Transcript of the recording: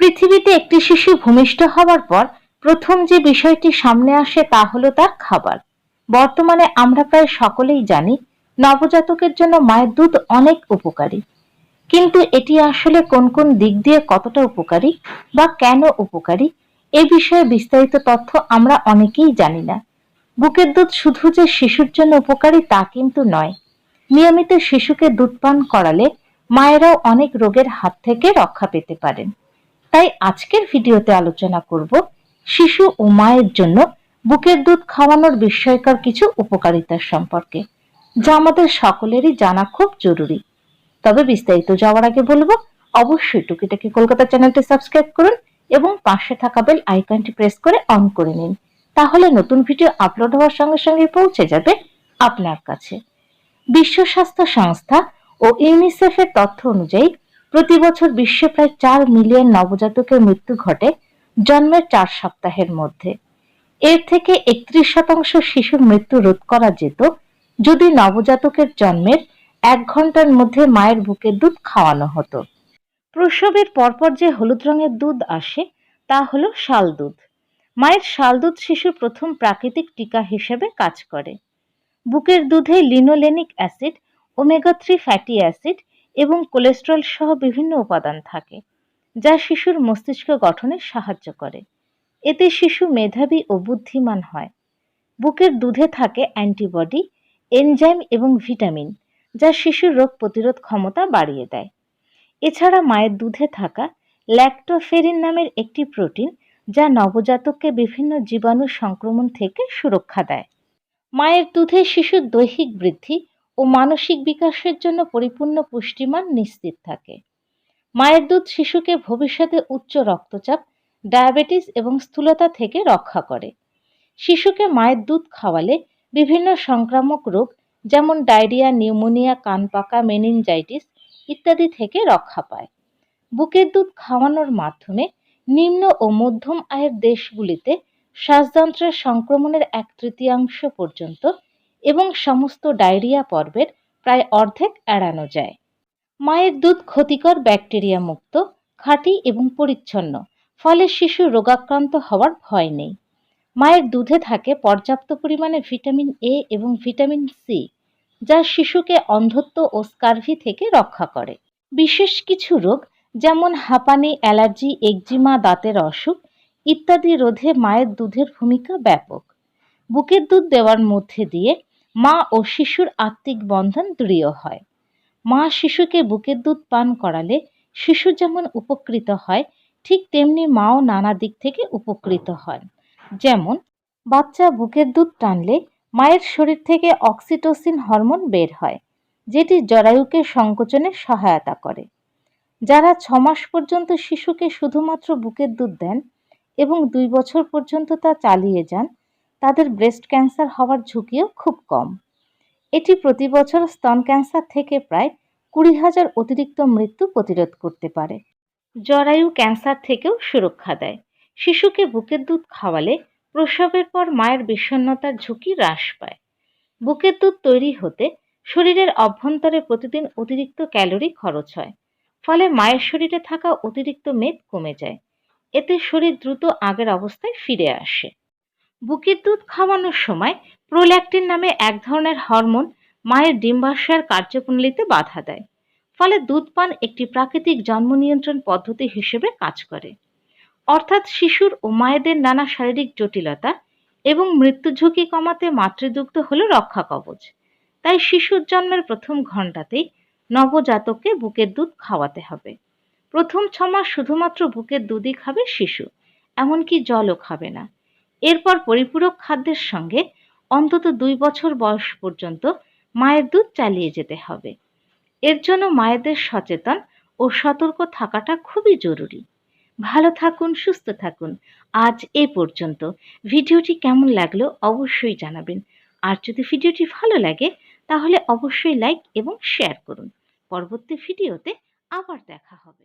পৃথিবীতে একটি শিশু ভূমিষ্ঠ হওয়ার পর প্রথম যে বিষয়টি সামনে আসে তা হলো তার খাবার। বর্তমানে আমরা প্রায় সকলেই জানি, নবজাতকের জন্য মায়ের দুধ অনেক উপকারী। কিন্তু এটি আসলে কোন কোন দিক দিয়ে কতটা উপকারী বা কেন উপকারী, এ বিষয়ে বিস্তারিত তথ্য আমরা অনেকেই জানি না। বুকের দুধ শুধু যে শিশুর জন্য উপকারী তা কিন্তু নয় নিয়মিত শিশুকে দুধ পান করালে মায়েরাও অনেক রোগের হাত থেকে রক্ষা পেতে পারেন। তাই আজকের ভিডিওতে আলোচনা করব শিশু ও মায়ের জন্য বুকের দুধ খাওয়ানোর বিস্ময়কর কিছু উপকারিতার সম্পর্কে, যা আমাদের সকলেরই জানা খুব জরুরি। তবে বিস্তারিত যাওয়ার আগে বলব, অবশ্যই টুকিটাকি কলকাতা চ্যানেলটি সাবস্ক্রাইব করুন এবং পাশে থাকা বেল আইকনটি প্রেস করে অন করে নিন। তাহলে নতুন ভিডিও আপলোড হওয়ার সঙ্গে সঙ্গে পৌঁছে যাবে আপনার কাছে। বিশ্ব স্বাস্থ্য সংস্থা ও ইউনিসেফের তথ্য অনুযায়ী, প্রতি বছর বিশ্বে প্রায় চার মিলিয়ন নবজাতকের মৃত্যু ঘটে জন্মের চার সপ্তাহের মধ্যে। এর থেকে একত্রিশ শতাংশ শিশুর মৃত্যু রোধ করা যেত যদি নবজাতকের জন্মের এক ঘণ্টার মধ্যে মায়ের বুকের দুধ খাওয়ানো হতো। প্রসবের পরপর যে হলুদ রঙের দুধ আসে, তা হলো শাল দুধ। মায়ের শাল দুধ শিশুর প্রথম প্রাকৃতিক টিকা হিসেবে কাজ করে। বুকের দুধে linolenic acid, omega three fatty acid এবং কোলেস্ট্রল সহ বিভিন্ন উপাদান থাকে, যা শিশুর মস্তিষ্ক গঠনে সাহায্য করে। এতে শিশু মেধাবী ও বুদ্ধিমান হয়। বুকের দুধে থাকে অ্যান্টিবডি, এনজাইম এবং ভিটামিন, যা শিশুর রোগ প্রতিরোধ ক্ষমতা বাড়িয়ে দেয়। এছাড়া মায়ের দুধে থাকা ল্যাক্টোফেরিন নামের একটি প্রোটিন, যা নবজাতককে বিভিন্ন জীবাণু সংক্রমণ থেকে সুরক্ষা দেয়। মায়ের দুধে শিশুর দৈহিক বৃদ্ধি ও মানসিক বিকাশের জন্য পরিপূর্ণ পুষ্টিমান নিশ্চিত থাকে। মায়ের দুধ শিশুকে ভবিষ্যতে উচ্চ রক্তচাপ, ডায়াবেটিস এবং স্থূলতা থেকে রক্ষা করে। শিশুকে মায়ের দুধ খাওয়ালে বিভিন্ন সংক্রামক রোগ যেমন ডায়রিয়া, নিউমোনিয়া কান পাকা মেনিনজাইটিস ইত্যাদি থেকে রক্ষা পায়। বুকের দুধ খাওয়ানোর মাধ্যমে নিম্ন ও মধ্যম আয়ের দেশগুলিতে শ্বাসযন্ত্রের সংক্রমণের এক তৃতীয়াংশ পর্যন্ত এবং সমস্ত ডায়রিয়া পর্বের প্রায় অর্ধেক এড়ানো যায়। মায়ের দুধ ক্ষতিকর ব্যাকটেরিয়া মুক্ত, খাঁটি এবং পরিচ্ছন্ন, ফলে শিশু রোগাক্রান্ত হওয়ার ভয় নেই। মায়ের দুধে থাকে পর্যাপ্ত পরিমাণে ভিটামিন এ এবং ভিটামিন সি যা শিশুকে অন্ধত্ব ও স্কারভি থেকে রক্ষা করে। বিশেষ কিছু রোগ যেমন হাঁপানি, অ্যালার্জি, একজিমা, দাঁতের অসুখ ইত্যাদি রোধে মায়ের দুধের ভূমিকা ব্যাপক। বুকের দুধ দেওয়ার মধ্যে দিয়ে মা ও শিশুর আত্মিক বন্ধন দৃঢ় হয়। মা শিশুকে বুকের দুধ পান করালে শিশু যেমন উপকৃত হয়, ঠিক তেমনি মাও নানা দিক থেকে উপকৃত হন। যেমন, বাচ্চা বুকের দুধ টানলে মায়ের শরীর থেকে অক্সিটোসিন হরমোন বের হয়, যেটি জরায়ুকে সংকোচনে সহায়তা করে। যারা ছমাস পর্যন্ত শিশুকে শুধুমাত্র বুকের দুধ দেন এবং দুই বছর পর্যন্ত তা চালিয়ে যান, তাদের ব্রেস্ট ক্যান্সার হওয়ার ঝুঁকিও খুব কম। এটি প্রতি বছর স্তন ক্যান্সার থেকে প্রায় কুড়ি হাজার অতিরিক্ত মৃত্যু প্রতিরোধ করতে পারে। জরায়ু ক্যান্সার থেকেও সুরক্ষা দেয়। শিশুকে বুকের দুধ খাওয়ালে প্রসবের পর মায়ের বিষণ্ণতার ঝুঁকি হ্রাস পায়। বুকের দুধ তৈরি হতে শরীরের অভ্যন্তরে প্রতিদিন অতিরিক্ত ক্যালোরি খরচ হয়, ফলে মায়ের শরীরে থাকা অতিরিক্ত মেদ কমে যায়। এতে শরীর দ্রুত আগের অবস্থায় ফিরে আসে। বুকের দুধ খাওয়ানোর সময় প্রোল্যাক্টিন নামে এক ধরনের হরমোন মায়ের ডিম্বাশয়ের কার্যপ্রণালীতে বাধা দেয়, ফলে দুধ পান একটি প্রাকৃতিক জন্ম নিয়ন্ত্রণ পদ্ধতি হিসেবে কাজ করে। অর্থাৎ শিশুর ও মায়েদের নানা শারীরিক জটিলতা এবং মৃত্যু ঝুঁকি কমাতে মাতৃদুগ্ধ হল রক্ষা কবচ। তাই শিশুর জন্মের প্রথম ঘণ্টাতেই নবজাতককে বুকের দুধ খাওয়াতে হবে। প্রথম ছমাস শুধুমাত্র বুকের দুধই খাবে শিশু, এমনকি জলও খাবে না। এরপর পরিপূরক খাদ্যের সঙ্গে অন্তত দুই বছর বয়স পর্যন্ত মায়ের দুধ চালিয়ে যেতে হবে। এর জন্য মায়েদের সচেতন ও সতর্ক থাকাটা খুবই জরুরি। ভালো থাকুন, সুস্থ থাকুন। আজ এ পর্যন্ত। ভিডিওটি কেমন লাগল অবশ্যই জানাবেন। আর যদি ভিডিওটি ভালো লাগে, তাহলে অবশ্যই লাইক এবং শেয়ার করুন। পরবর্তী ভিডিওতে আবার দেখা হবে।